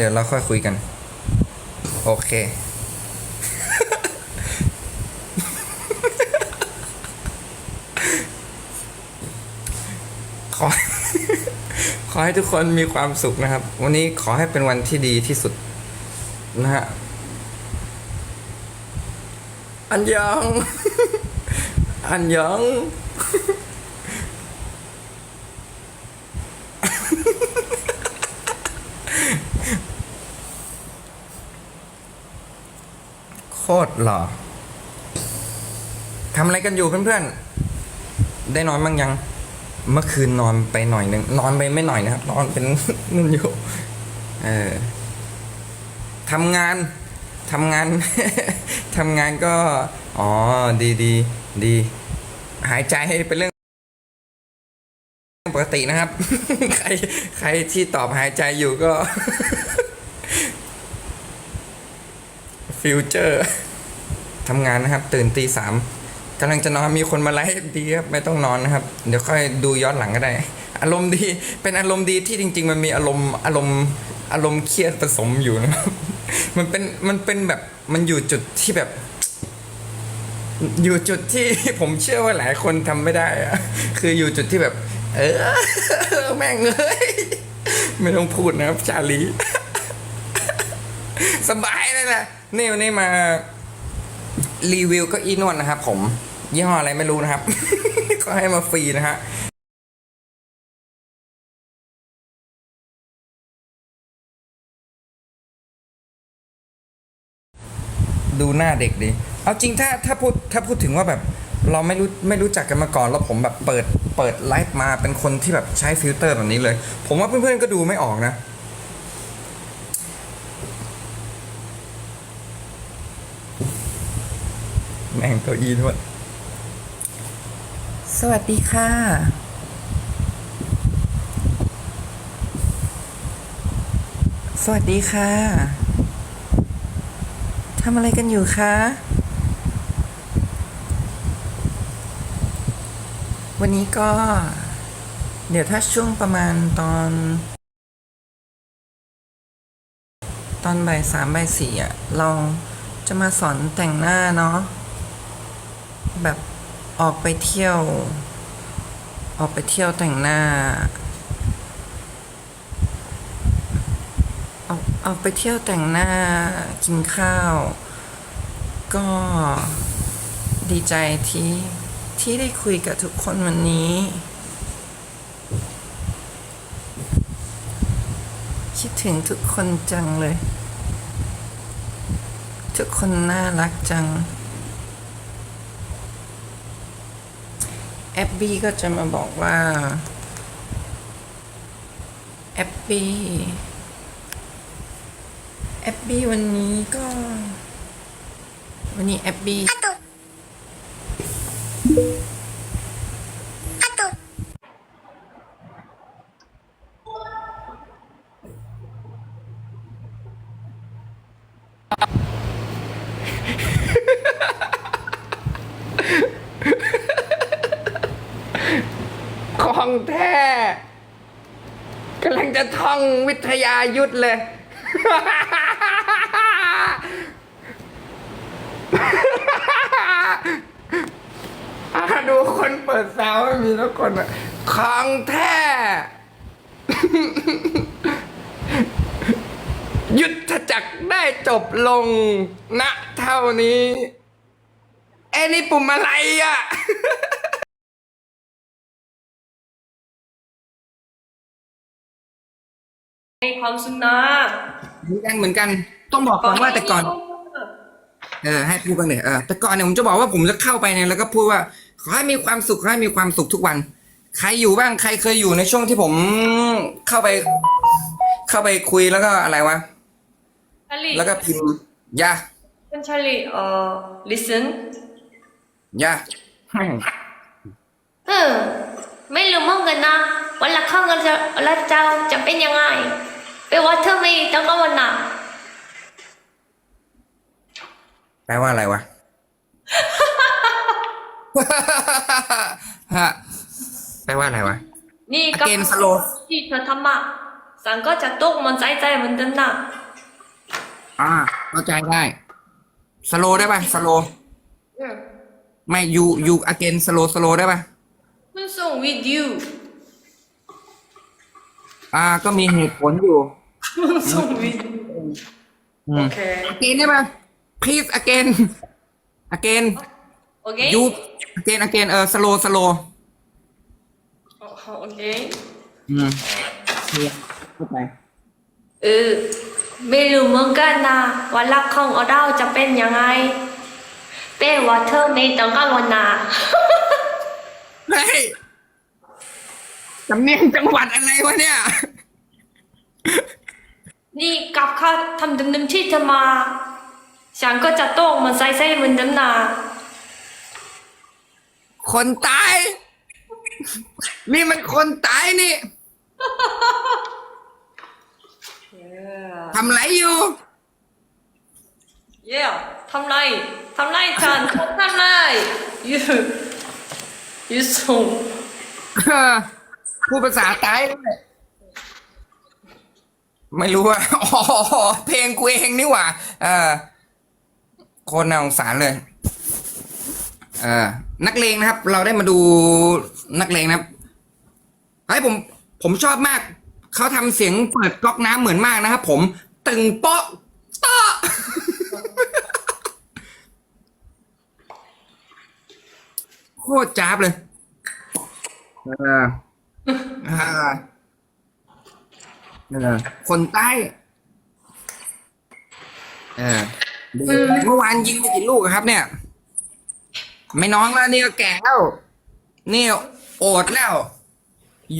เดี๋ยวเราค่อยคุยกัน โอเค ขอ ขอให้ทุกคนมีความสุขนะครับ วันนี้ขอให้เป็นวันที่ดีที่สุด นะฮะ อันยอง อันยอง คตรหล่อทำอะไรกันอยู่เพื่อนๆ ได้นอนบ้างยัง เมื่อคืนนอนไปหน่อยหนึ่งนอนไปไม่หน่อยนะครับ นอนเป็นนั่นอยู่ เออทำงานทำงานทำงานก็ อ๋อ ดีดีดี หายใจเป็นเรื่องปกตินะครับ ใครใครที่ตอบหายใจอยู่ก็ ฟิวเจอร์ทำงานนะครับ ตื่นตีสามกำลังจะนอนมีคนมาไลฟ์ดีครับไม่ต้องนอนนะครับ เดี๋ยวค่อยดูย้อนหลังก็ได้ อารมณ์ดีเป็นอารมณ์ดีที่จริง ๆ มันมีอารมณ์อารมณ์อารมณ์เครียดผสมอยู่นะครับมันเป็นมันเป็นแบบมันอยู่จุดที่แบบ อยู่จุดที่ผมเชื่อว่าหลายคนทำไม่ได้อะคืออยู่จุดที่แบบ เออแม่งเอ้ยไม่ต้องพูดนะครับชาลี สบายเลยนะ นี่วันนี้มารีวิวก็อีนวดนะครับผม ยี่ห้ออะไรไม่รู้นะครับ ก็ให้มาฟรีนะฮะดูหน้าเด็กดีเอาจริงถ้าถ้าพูดถ้าพูดถึงว่าแบบเราไม่รู้ไม่รู้จักกันมาก่อนแล้วผมแบบเปิดเปิดไลฟ์มาเป็นคนที่แบบใช้ฟิลเตอร์แบบนี้เลย ผมว่าเพื่อนๆก็ดูไม่ออกนะ แม่งเก้าอี้ด้วย สวัสดีค่ะ สวัสดีค่ะ ทำอะไรกันอยู่คะวันนี้ก็ เดี๋ยวถ้าช่วงประมาณตอน ตอนบ่ายสามบ่ายสี่อะ เราจะมาสอนแต่งหน้าเนาะ แบบออกไปเที่ยว ออกไปเที่ยวแต่งหน้าออกออกไปเที่ยวแต่งหน้ากินข้าว ก็ดีใจที่ที่ได้คุยกับทุกคนวันนี้ คิดถึงทุกคนจังเลย ทุกคนน่ารักจัง แอปบี้ก็จะมาบอกว่าแอปปี้แอปปี้วันนี้ก็ วันนี้แอปปี้ ของแท้กำลังจะท่ องวิทยายุทธเลยอะดูคนเปิดแซวม่มีทุกคนอะของแท้ ยุทธจักรได้จบลงณเท่านี้ เอ้นี่ปุ่มอะไรอะ ความสุขนะเหมือนกันเหมือนกัน ต้องบอกก่อนว่าแต่ก่อน เออ ให้พูดกันเลยเออแต่ก่อนเนี่ยผมจะบอกว่าผมจะเข้าไปเนี่ยแล้วก็พูดว่าขอให้มีความสุขขอให้มีความสุขทุกวัน ใครอยู่บ้างใครเคยอยู่ในช่วงที่ผมเข้าไป เข้าไปคุยแล้วก็อะไรวะชาลีแล้วก็พิมพ์ยาคุณชาลีเอ่อ listen ยาเออไม่รู้เหมือนกันนะวันละเข้ากันจะแล้วเจ้าจะเป็นยังไง ไปวัดเธอไม่ต้องก็วันน่ะแปลว่าอะไรวะ ฮะแปลว่าอะไรวะ นี่ก็ Again slow ที่เธอทำมาฉันก็จะตกมันใจใจเหมือนเดิมนะอ่าเข้าใจได้ สโลได้ป่ะ สโล อืมไม่ยูยูอเกนสโล สโลได้ป่ะคุณส่ง with you อ่าก็มีเหตุผลอยู่คุณส่ง with you อืมโอเค again ได้ป่ะ please again again โอเค you again again เออ slow slow โอเคอืมเข้าใจเออไม่รู้เหมือนกันนะว่ารักของเราจะเป็นยังไงเป็นว่าเธอไม่ต้องกังวลนะเฮ้ย สำเนียงจังหวัดอะไรวะเนี่ย นี่กับข้าทำดำๆที่จะมาฉันก็จะโต้งมันใส่ใส่เหมือนเดิมนะคนตาย นี่มันคนตายนี่ yeah ทำไรอยู่ yeah ทำไรทำไรฉันทำไร you you ส่งเออ พูดภาษาตายด้วยไม่รู้ว่าอ๋อเพลงกูเองนี่หว่า เออคนน่าสงสารเลย เออนักเลงนะครับ เราได้มาดูนักเลงนะครับไอ้ยผม ผมชอบมาก เขาทำเสียงเปิดก๊อกน้ำเหมือนมากนะครับผม ตึงเปาะต้อโคตรจ้าบเลย เออ อ่าเออคนใต้เออเมื่อวานยิงไปกี่ลูกอะครับ เนี่ย ไม่น้องแล้วนี่ก็แก่แล้วนี่โอดแล้ว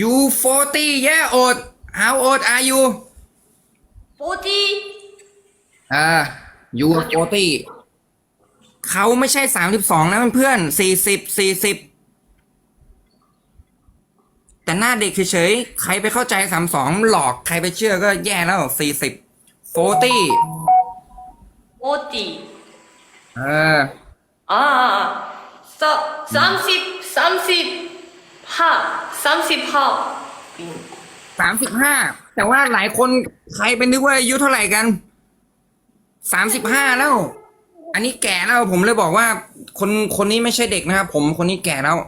you forty yeah โอด how old are you โปรตีอ่า you forty เขาไม่ใช่สามสิบสองนะเพื่อนสี่สิบสี่สิบ แต่หน้าเด็กเฉยๆ ใครไปเข้าใจสามสองหลอกใครไปเชื่อก็แย่แล้วสี่สิบ forty โปรตีเอออ่าสสามสิบสามสิบห้าสามสิบห้าสามสิบห้าแต่ว่าหลายคนใครไปนึกว่าอายุเท่าไหร่กันสามสิบห้าแล้ว อันนี้แก่แล้วผมเลยบอกว่า คนคนนี้ไม่ใช่เด็กนะครับผมคนนี้แก่แล้ว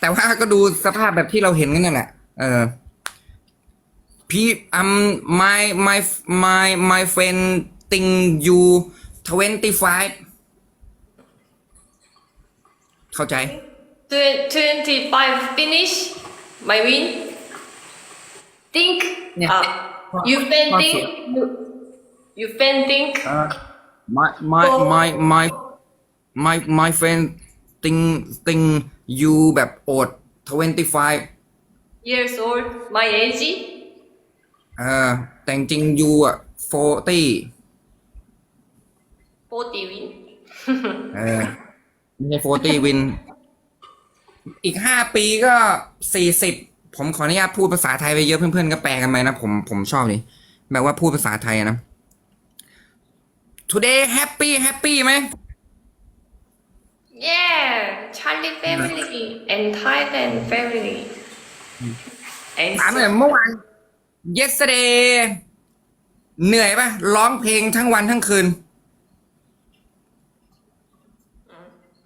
แต่ว่าก็ดูสภาพแบบที่เราเห็นกันนั่นแหละเออพี่อืม my my my my friend think you twenty five เข้าใจ twenty five finish my win think เนี่ยอะ you fan think you you fan think Uh, my my my my my my friend think think you แบบโอด twenty five years old my age เออแต่จริงๆ you อะ forty forty win เออไม่ใช่ forty win อีกห้าปีก็สี่สิบผมขออนุญาตพูดภาษาไทยไปเยอะเพื่อนๆก็แปลกันไปนะผมผมชอบดิแบบว่าพูดภาษาไทยอะนะ today happy happy ไหม yeah Charlie family and Thailand family and ถามเลยเมื่อวาน yesterday เหนื่อยปะร้องเพลงทั้งวันทั้งคืน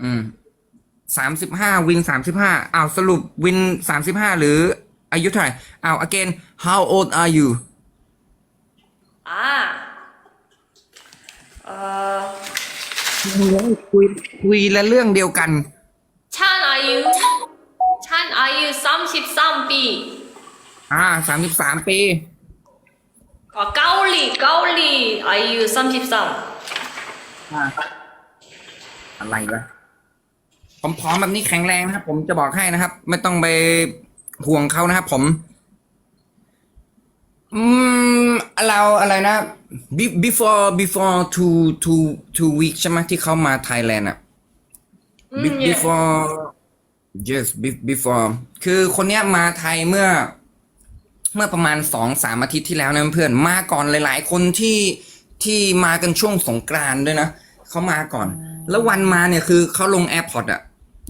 อืมสามสิบห้าวินสามสิบห้าอ้าวสรุปวินสามสิบห้าหรืออายุเท่าไหร่อ้าว again how old are you อ่าเอ่อ คุยคุยและเรื่องเดียวกันฉันอายุฉันอายุสามสิบสามปีอ่าสามสิบสามปีอะเกาหลีเกาหลีอายุสามสิบสามอะไรวะผมพร้อมแบบนี้แข็งแรงนะครับ ผมจะบอกให้นะครับ ไม่ต้องไปห่วงเขานะครับผม อืมเราอะไรนะ Be- before before two two two weeks ใช่ไหมที่เขามาไทยแลนด์อะ Be- before yes be- before คือคนเนี้ยมาไทยเมื่อ เมื่อประมาณสองสามอาทิตย์ที่แล้วนะเพื่อนมาก่อนหลาย ๆ คนที่ที่มากันช่วงสงกรานต์ด้วยนะเขามาก่อน แล้ววันมาเนี่ยคือเขาลงแอร์พอร์ตอะ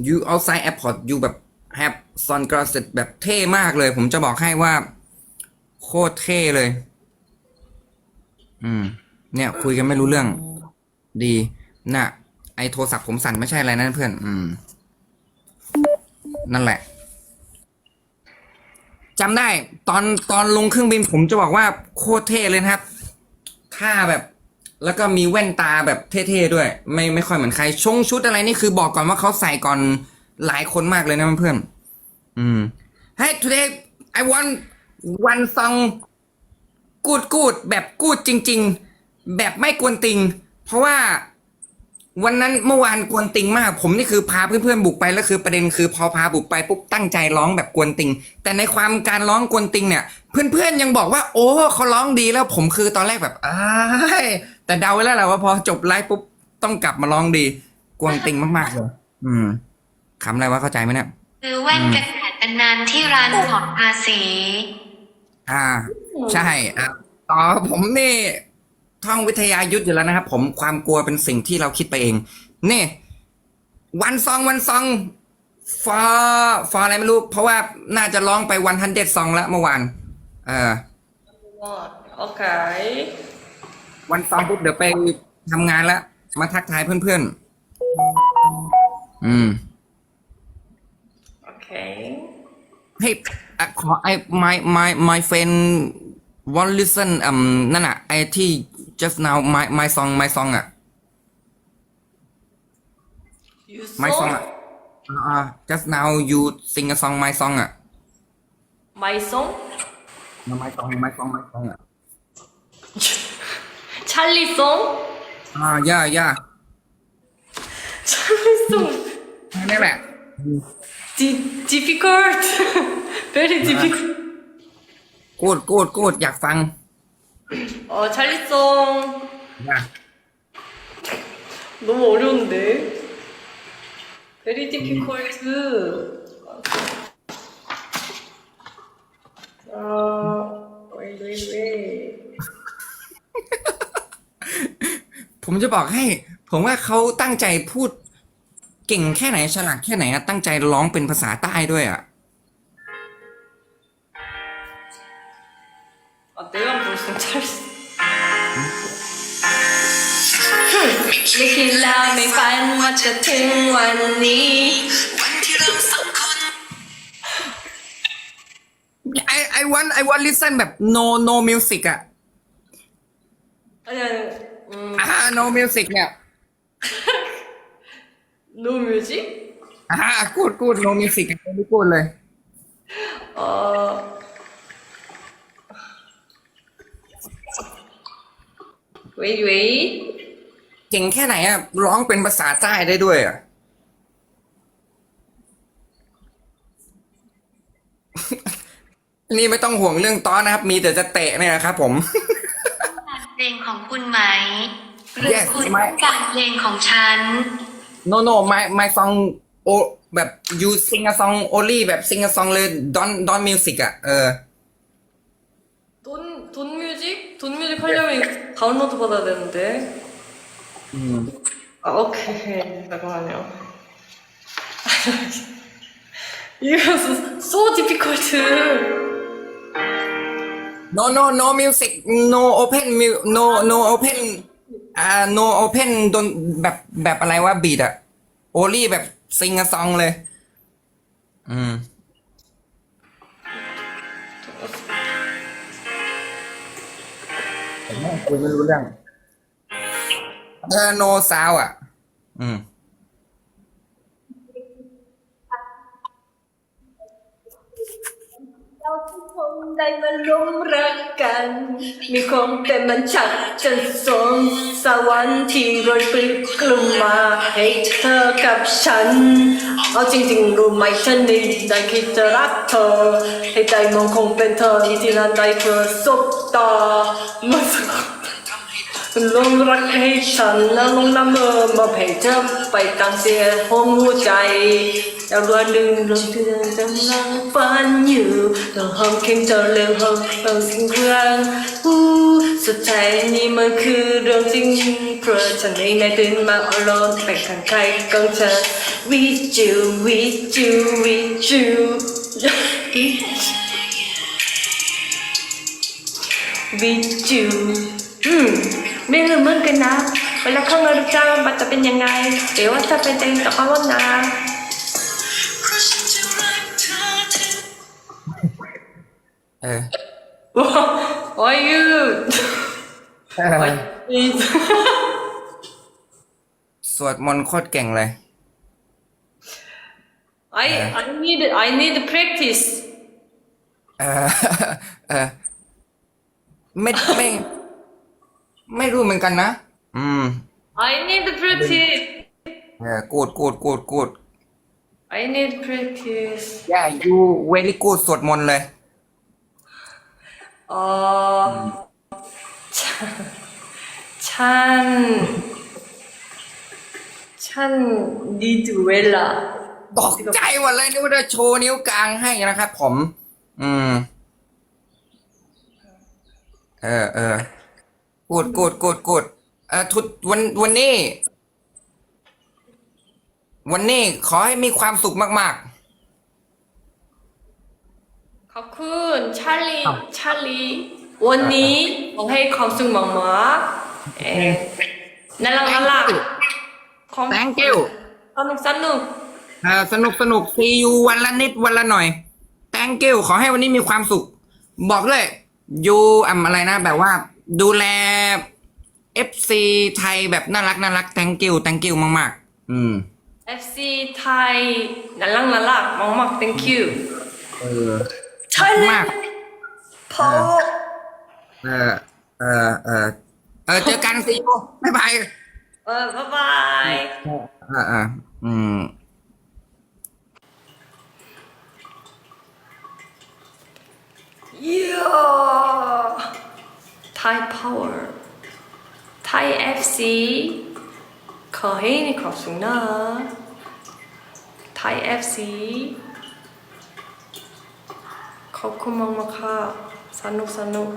อยู่ outside airport อยู่แบบ have sunglasses แบบเท่มากเลย ผมจะบอกให้ว่า โคตรเท่เลย อืม เนี่ย คุยกันไม่รู้เรื่อง ดีน่ะ ไอโทรศัพท์ผมสั่นไม่ใช่อะไรนะเพื่อน อืม นั่นแหละจำได้ ตอนตอนลงเครื่องบินผมจะบอกว่าโคตรเท่เลยนะครับท่าแบบ แล้วก็มีแว่นตาแบบเท่ๆด้วย ไม่ไม่ค่อยเหมือนใคร ชงชุดอะไรนี่คือบอกก่อนว่าเขาใส่ก่อนหลายคนมากเลยนะเพื่อน อืม Hey today I want one song กูดกูดแบบกูดจริง ๆ แบบไม่กวนติง เพราะว่าวันนั้นเมื่อวานกวนติงมาก ผมนี่คือพาเพื่อนๆบุกไปแล้วคือประเด็นคือพอพาบุกไปปุ๊บตั้งใจร้องแบบกวนติง แต่ในความการร้องกวนติงเนี่ย เพื่อนๆยังบอกว่า โอ้เขาร้องดีแล้วผมคือตอนแรกแบบอ้ายแต่เดาไว้แล้วแหละว่าพอจบไลฟ์ปุ๊บต้องกลับมาร้องดี กวนติงมากๆเลยอืมคำอะไรวะเข้าใจไหมเนี่ย ซื้อแว่นกันแดดนานที่ร้านถอนภาษี อ่า ใช่อะต่อผมนี่ท่องวิทยายุทธอยู่แล้วนะครับ ผมความกลัวเป็นสิ่งที่เราคิดไปเอง นี่ วันซองวันซองฟอฟออะไรไม่รู้ เพราะว่าน่าจะร้องไปวันทันเด็ดซองแล้วเมื่อวาน เออ Okay. วันซองปุ๊บเดี๋ยวไปทำงานแล้ว มาทักทายเพื่อนๆ อืม Okay. เฮ้ยอะขอ ไอ้ my my my friend want listen อืมนั่นอ่ะ ไอ้ที่ just now my my song my song อ่ะ You my saw song อ่ะอ่า just now you sing a song my song อ่ะ my song? my song my song my song อ่ะ Charlie song? อ่า yeah yeah Charlie song. นี่แหละ Di- difficult. Very difficult. กูดกูดกูดอยากฟัง 어, 찰리 song. นะ 너무 어려운데. Very difficult. 아, wait, wait, wait. ผมจะบอกให้ ผมว่าเขาตั้งใจพูด เก่งแค่ไหนฉลาดแค่ไหนอะตั้งใจร้องเป็นภาษาใต้ด้วยอ่ะ 아, 내가 무슨 찰리. ไม่คิดแล้วไม่ฝันว่าจะถึงวันนี้ I I want I want listen แบบ no no music อ่ะ 아니 아니 음, อ่า no music เนี่ย no music? อ่ากูดกูด no music ไม่พูดเลย어 wait wait เก่งแค่ไหนอะร้องเป็นภาษาใต้ได้ด้วยอะนี่ไม่ต้องห่วงเรื่องต้อนนะครับ มีแต่จะเตะเนี่ยนะครับผม เพลงของคุณไหมหรือ Yes, คุณ my- ต้องการเพลงของฉัน no no my my song โอแบบ you sing a song only แบบ sing a song เลย don't don't music อะเออ 돈, 돈 뮤직? 돈 뮤직 하려면 이거 다운로드 받아야 되는데. 아, 오케이. 잠깐만요. 이거 so difficult. no no no music no open mu- no no open อ่า no open ดนแบบแบบอะไรวะบีดอะ only แบบ sing a song เลย อืม ผมไม่คุยไม่รู้เรื่อง เออ no sound อะอืม เราทุก คงได้มาร่วมรักกัน มีความเป็นมันชักจนสมสวรรค์ที่โรยปลิกกลุ่มมาให้เธอกับฉัน เอาจริงๆรู้ไหมฉันนี่ได้คิดจะรักเธอ ให้ใจมองคงเป็นเธอที่นั้นได้เธอสบตาเมื่อสัก ลงรักให้ฉันแล้วลงน้ำเมอมาเพลงเธอไปตามเสียงหัวใจแล้ววันหนึ่งเรื่องที่เธอจำลังฝันอยู่ต้องห้องเข็งเธอเร็วห้องต้องสิ่งเครื่องอู้สุดท้ายนี่มันคือเรื่องจริงเพราะฉันเองได้ตื่นมาอารมณ์ไปข้างใครของเธอ with you with you with you with you อืม ไม่รู้เหมือนกันนะ เวลาเข้างานจ้างมันจะเป็นยังไงเดี๋ยวว่าจะเป็นเองต่อกันวันนะเออ Why you สวดมนต์โคตรเก่งเลย I I need I need practice เออเออไม่ไม่ ไม่รู้เหมือนกันนะ อืม I need practice เออกูดกูดกูดกูด I need practice ย่า you very good สวดมนต์เลย 어 찬, 찬 need 웰라 ตกใจหมดเลยนึกว่าจะโชว์นิ้วกลางให้นะครับผม อืม เออเออ กูดกูดกูดกูดเออทุกวันวันนี้ วันนี้ขอให้มีความสุขมาก ขอบคุณชาลีชาลีวันนี้ผมให้ความสุขมากๆเอ่อน่ารักน่ารักของๆ thank you สนุกสนุกเออสนุกสนุก see you วันละนิดวันละหน่อย thank you ขอให้วันนี้มีความสุข บอกเลยยูอ่ำอะไรนะ แบบว่า ดูแลเอฟซีไทยแบบน่ารักน่ารัก thank you thank you มากๆ อืม FC ไทยน่ารักน่ารักมากมาก thank you เออ ใชอเลยมาก พอเออเออเออเออเจอกันซีโบ๊ายบายเออบ๊ายบายเออเอออืมเย้ Thai power Thai FC ขอให้ในขอบสูงนะ Thai FC ขอบคุณมากมากค่ะสนุกสนุก